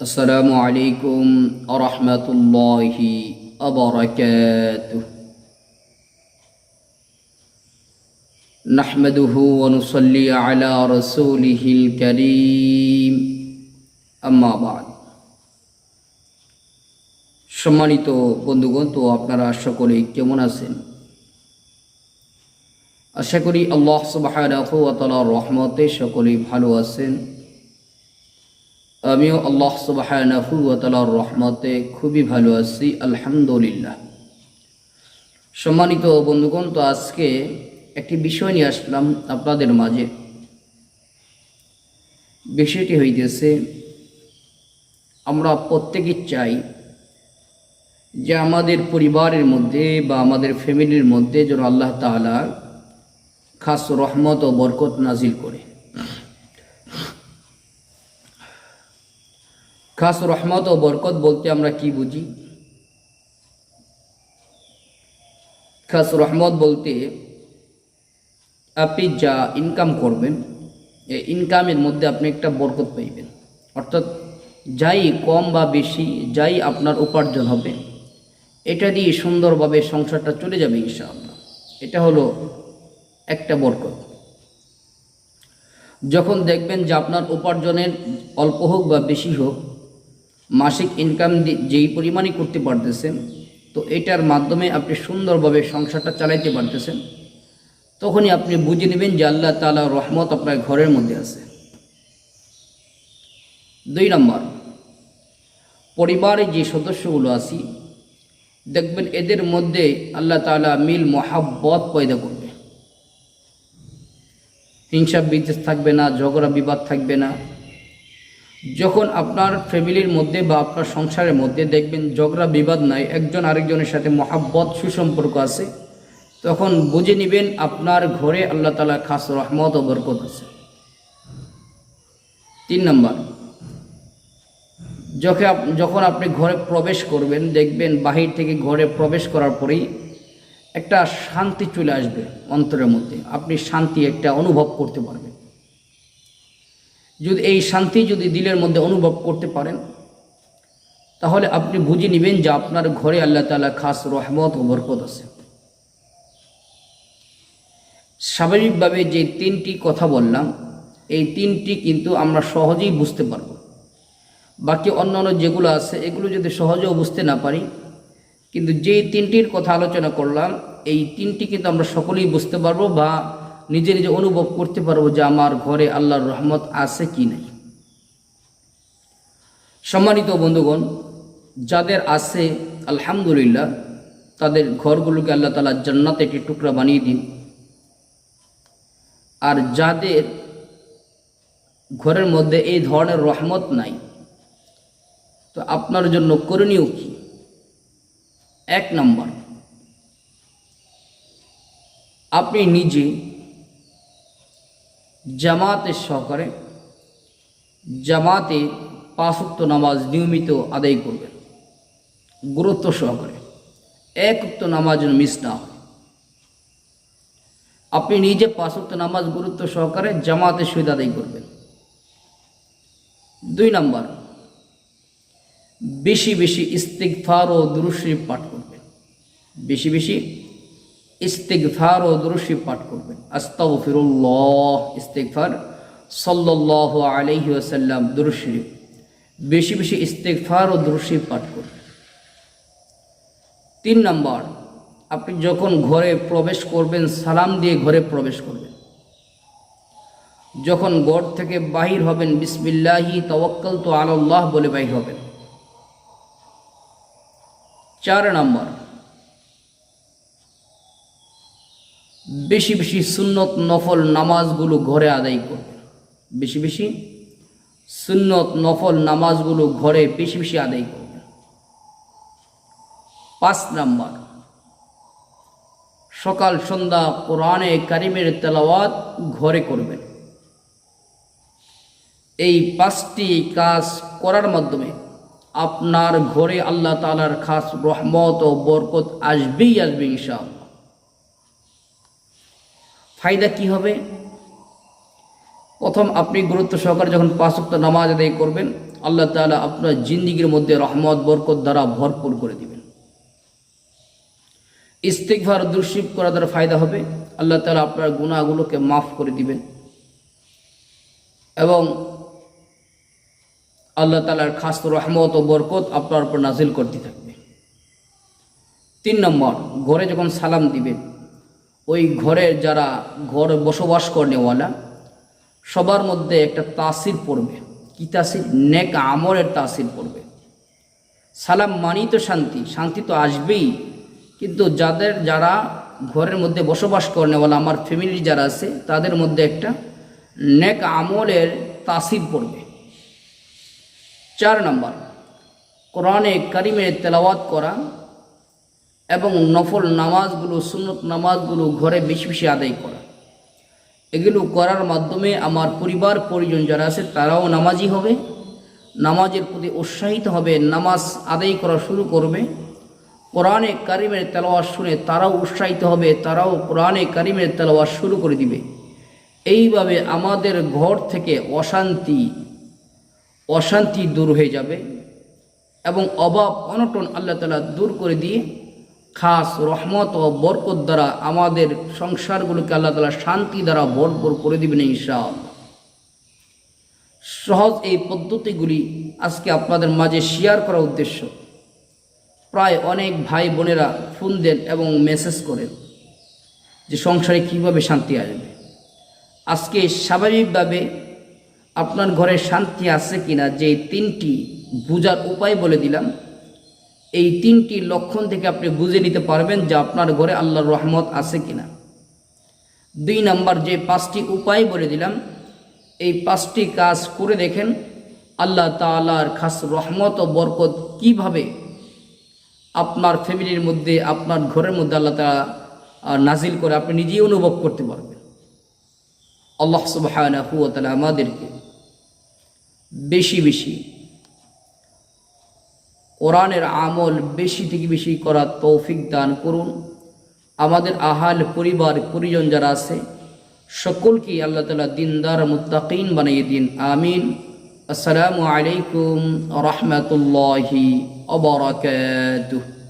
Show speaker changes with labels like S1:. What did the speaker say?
S1: السلام عليكم ورحمة الله وبركاته نحمده ونصلي على رسوله الكريم أما بعد সম্মানিত বন্ধুগণ তো আপনারা সকলেই কেমন আছেন আশা করি আল্লাহ সুবহানাহু ওয়া তাআলার রহমতে সকলেই ভালো আছেন আমিও আল্লাহ তাআলার রহমতে খুবই ভালো আছি, আলহামদুলিল্লাহ। সম্মানিত বন্ধুগণ, তো আজকে একটি বিষয় নিয়ে আসলাম আপনাদের মাঝে। বিষয়টি হইতেছে, আমরা প্রত্যেকে চাই যে আমাদের পরিবারের মধ্যে বা আমাদের ফ্যামিলির মধ্যে যেন আল্লাহ তাআলা খাস রহমত ও বরকত নাজিল করে। খাস রহমত ও বরকত বলতে আমরা কি বুঝি? খাস রহমত বলতে আপনি যা ইনকাম করবেন, এই ইনকামের মধ্যে আপনি একটা বরকত পাইবেন। অর্থাৎ যাই কম বা বেশি, যাই আপনার উপার্জন হবে, এটা দিয়ে সুন্দরভাবে সংসারটা চলে যাবে ইনশাআল্লাহ। এটা হলো একটা বরকত। যখন দেখবেন যে আপনার উপার্জনের অল্প হোক বা বেশি হোক মাসিক ইনকাম যেই পরিমাণই করতে পারতেছেন, তো এটার মাধ্যমে আপনি সুন্দরভাবে সংসারটা চালাইতে পারতেছেন, তখনই আপনি বুঝে নেবেন যে আল্লাহ তালা রহমত আপনার ঘরের মধ্যে আছে। দুই নম্বর পরিবারে যে সদস্যগুলো আছি, দেখবেন এদের মধ্যে আল্লাহ তালা মিল, মহাব্বত পয়দা করবে। হিংসা বিদ্বেষ থাকবে না, ঝগড়া বিবাদ থাকবে না যখন আপনার ফ্যামিলির মধ্যে বা আপনার সংসারের মধ্যে দেখবেন ঝগড়া, বিবাদ নাই, একজন আরেকজনের সাথে মহাব্বত, সুসম্পর্ক আছে, তখন বুঝে নেবেন আপনার ঘরে আল্লাহ তালা খাস রহমত ও বরকত আছে। তিন নম্বর, যখন যখন আপনি ঘরে প্রবেশ করবেন, দেখবেন বাহির থেকে ঘরে প্রবেশ করার পরেই একটা শান্তি চলে আসবে অন্তরের মধ্যে। আপনি শান্তি একটা অনুভব করতে পারবেন। যদি এই শান্তি যদি দিলের মধ্যে অনুভব করতে পারেন, তাহলে আপনি বুঝে নেবেন যে আপনার ঘরে আল্লাহ তালা খাস রহমত ও বরকত আছে। স্বাভাবিকভাবে যে তিনটি কথা বললাম, এই তিনটি কিন্তু আমরা সহজেই বুঝতে পারব। বাকি অন্যান্য যেগুলো আছে, এগুলো যদি সহজেও বুঝতে না পারি, কিন্তু যেই তিনটির কথা আলোচনা করলাম, এই তিনটি কিন্তু আমরা সকলেই বুঝতে পারব বা নিজে নিজে অনুভব করতে পারব যে আমার ঘরে আল্লাহর রহমত আছে কি নাই। সম্মানিত বন্ধুগণ, যাদের আছে, আলহামদুলিল্লাহ, তাদের ঘরগুলোকে আল্লাহ তালা জান্নাতে একটি টুকরা বানিয়ে দিন। আর যাদের ঘরের মধ্যে এই ধরনের রহমত নাই, তো আপনার জন্য করণীয় কি? এক নম্বর, আপনি নিজে জামাতের সহকারে জামাতে পাঁচক্ত নামাজ নিয়মিত আদায় করবেন গুরুত্ব সহকারে এক উক্ত নামাজ মিস না হয়। আপনি নিজে পাঁচক্ত নামাজ গুরুত্ব সহকারে জামাতে সহিত আদায় করবেন। দুই নম্বর, বেশি বেশি ইস্তিকফার ও দুরুশ্রী পাঠ করবেন। বেশি বেশি ইস্তিকফার ও দুরুশ্রী পাঠ করবেন। আস্তাও ফিরুল্লাহ ইস্তিকফার সাল্লাহ আলহি আসাল্লাম দুরুশ্রী বেশি বেশি ইস্তেকফার ও দুরুশ্রী পাঠ করবেন। তিন নম্বর, আপনি যখন ঘরে প্রবেশ করবেন, সালাম দিয়ে ঘরে প্রবেশ করবেন। যখন ঘর থেকে বাহির হবেন, বিসমিল্লাহি তওয়াক্কাল তো আল্লাহ বলে বাহির হবেন। চার নম্বর বেশি বেশি সুন্নত নফল নামাজগুলো ঘরে আদায় করবেন বেশি বেশি সুন্নত নফল নামাজগুলো ঘরে বেশি বেশি আদায় করবেন পাঁচ নম্বর, সকাল, সন্ধ্যা কোরআনে কারিমের তেলাওয়াত ঘরে করবেন এই পাঁচটি কাজ করার মাধ্যমে আপনার ঘরে আল্লাহ তালার খাস রহমত ও বরকত আসবেই আসবে ইনশাআল্লাহ। ফায়দা কি হবে? প্রথম আপনি গুরুত্ব সহকারে যখন পাঁচক্ত নামাজ আদায় করবেন, আল্লাহ তালা আপনার জিন্দিগির মধ্যে রহমত, বরকত দ্বারা ভরপুর করে দিবেন। ইস্তেকভার দুর্শিব করা দ্বারা ফায়দা হবে। আল্লাহ তালা আপনার গুণাগুলোকে মাফ করে দিবেন। এবং আল্লাহ তালার খাস রহমত ও বরকত আপনার উপর নাজিল করতে থাকবে। তিন নম্বর, ঘরে যখন সালাম দিবেন ওই ঘরের যারা ঘর বসবাস করেওয়ালা সবার মধ্যে একটা তাসির পড়বে। কি তাসির? নেক আমলের তাসির পড়বে। সালাম মানি তো শান্তি শান্তি তো আসবেই। কিন্তু যাদের, যারা ঘরের মধ্যে বসবাস করেওয়ালা আমার ফ্যামিলি যারা আছে, তাদের মধ্যে একটা নেক আমলের তাসির পড়বে। চার নম্বর, কোরআনে কারিমের তেলাওয়াত করা এবং নফল নামাজগুলো, সুন্নত নামাজগুলো ঘরে বেশি বেশি আদায় করা। এগুলো করার মাধ্যমে আমার পরিবার, পরিজন যারা আছে, তারাও নামাজি হবে, নামাজের প্রতি উৎসাহিত হবে, নামাজ আদায় করা শুরু করবে। কোরআনে কারিমের তেলাওয়াত শুনে তারাও উৎসাহিত হবে, তারাও কোরআনে কারিমের তেলাওয়াত শুরু করে দিবে। এইভাবে আমাদের ঘর থেকে অশান্তি অশান্তি দূর হয়ে যাবে এবং অভাব, অনটন আল্লাহ তালা দূর করে দিয়ে খাস রহমত ও বরকত দ্বারা আমাদের সংসারগুলোকে আল্লাহ তালা শান্তি দ্বারা ভরপুর করে দিবেন ইনশাআল্লাহ। সহজ এই পদ্ধতিগুলি আজকে আপনাদের মাঝে শেয়ার করার উদ্দেশ্য। প্রায় অনেক ভাই বোনেরা ফোন দেন এবং মেসেজ করেন যে সংসারে কীভাবে শান্তি আসবে। আজকে স্বাভাবিকভাবে আপনার ঘরে শান্তি আছে কিনা, যে তিনটি বুঝার উপায় বলে দিলাম। এই তিনটি লক্ষণ থেকে আপনি বুঝে নিতে পারবেন যে আপনার ঘরে আল্লাহর রহমত আছে কিনা। দুই নাম্বার যে পাঁচটি উপায় বলে দিলাম, এই পাঁচটি কাজ করে দেখেন আল্লাহ তালার খাস রহমত ও বরকত কীভাবে আপনার ফ্যামিলির মধ্যে, আপনার ঘরের মধ্যে আল্লাহ তালা নাজিল করে আপনি নিজেই অনুভব করতে পারবেন। আল্লাহ তাআলা আমাদেরকে বেশি বেশি কোরআনের আমল বেশি থেকে বেশি করার তৌফিক দান করুন। আমাদের আহাল পরিবার, পরিজন যারা আছে সকলকে আল্লাহ তালা দিনদার মুতাকিন বানিয়ে দিন। আমিন। আসসালামু আলাইকুম রহমতুল্লাহি অবরাকাতুহ